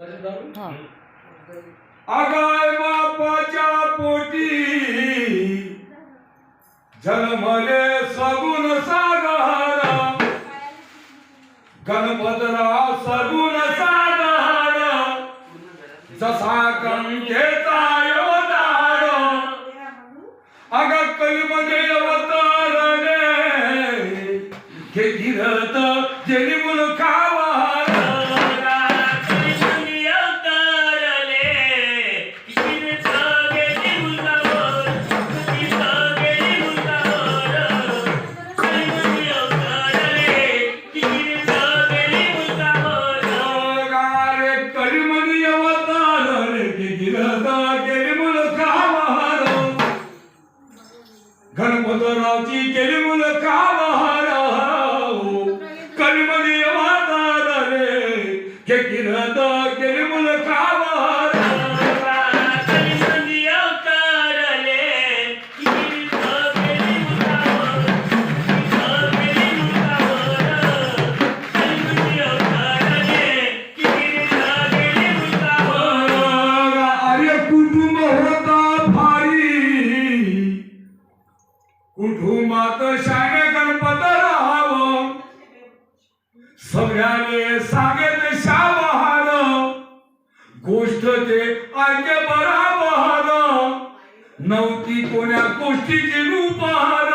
हा. आगाय बापाच्या पोटी जन्मले सगुण सागर गणपतरा सगुण सागर जसा गंगेत Gekine da ते बरा बहार नव्हती कोण्या गोष्टीची रूपहार.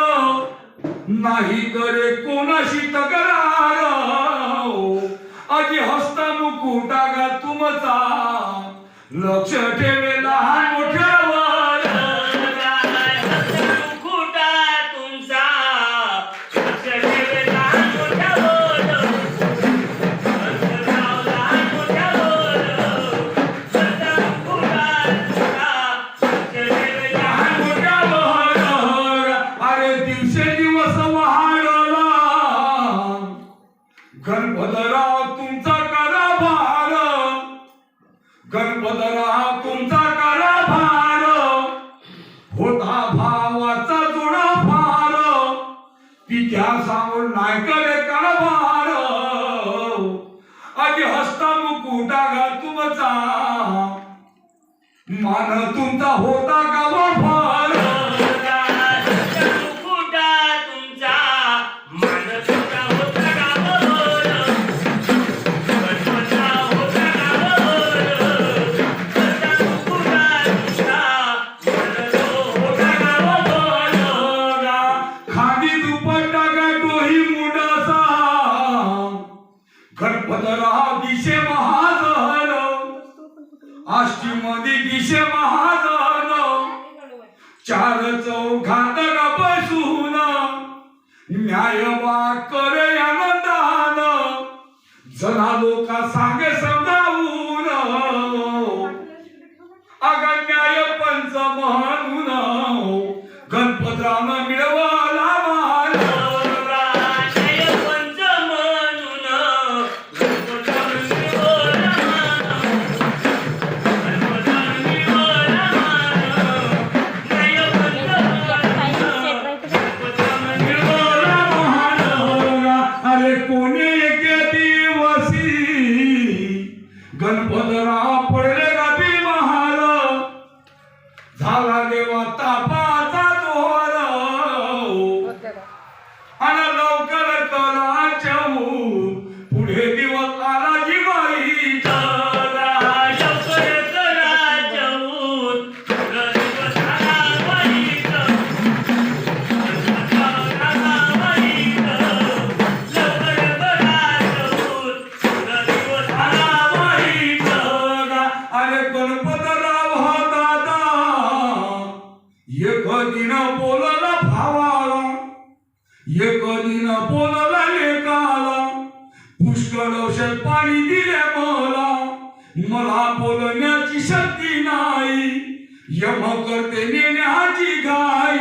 नाही करे कोणाशी तक्रार. आजी हस्ता मुकुटा तुमचा. लक्ष ठेवे लहान मोठ्या सांगून नाही करे कारभार आधी हस्ता मुकुटा गा तुमचा मान तुमचा होता का बाबा चौघात का बसून. न्याय करे आनंदान. जना लोका कोणी एके दिवसी? गणपतराव दिन बोलला भावाला एक दिन बोलला लेकाला. पुष्कळ औषध पाणी दिले मला मला बोलण्याची शक्ती नाही. यम करते नेण्याची गाय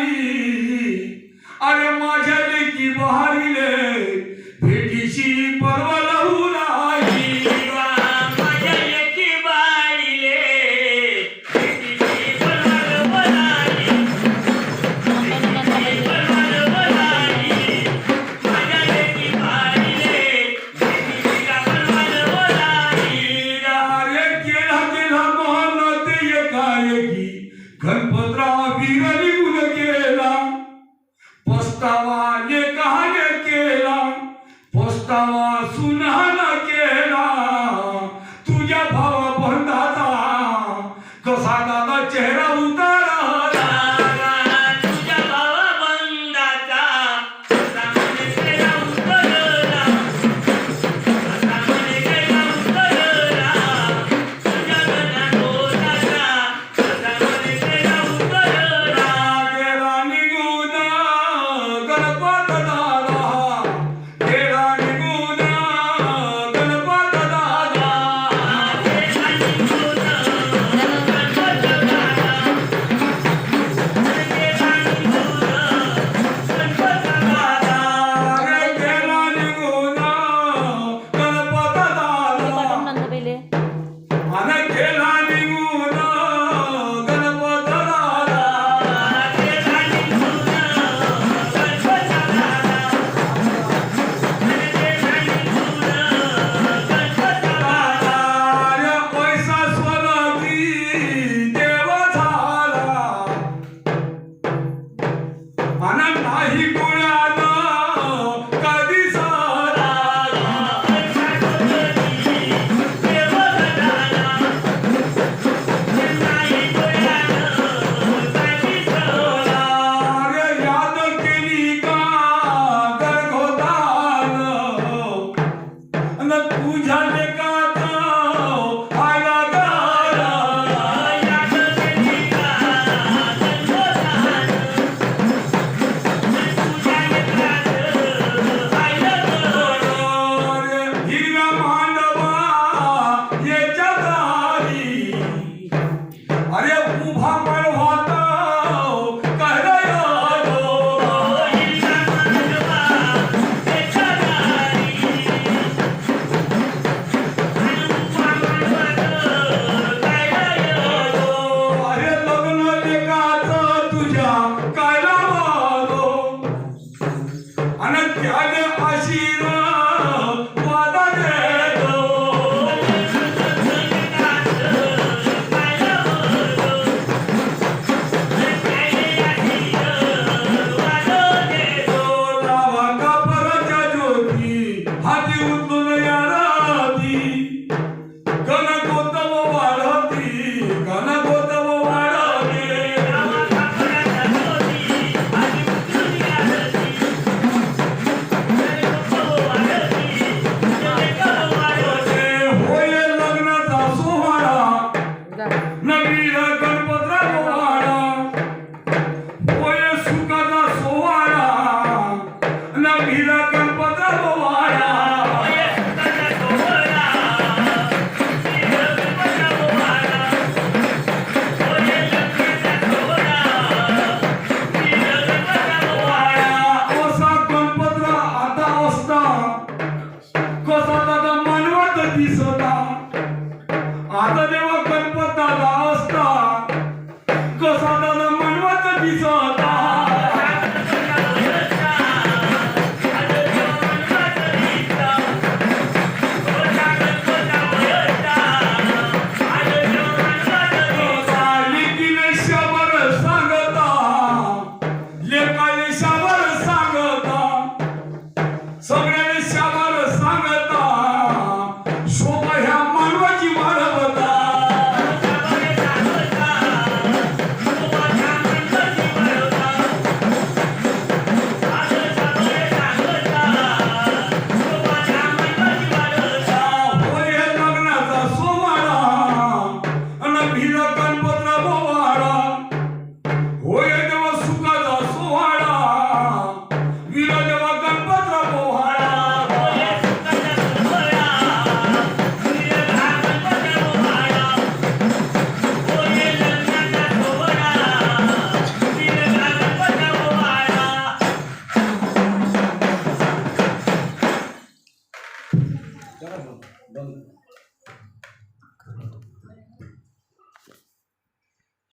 一次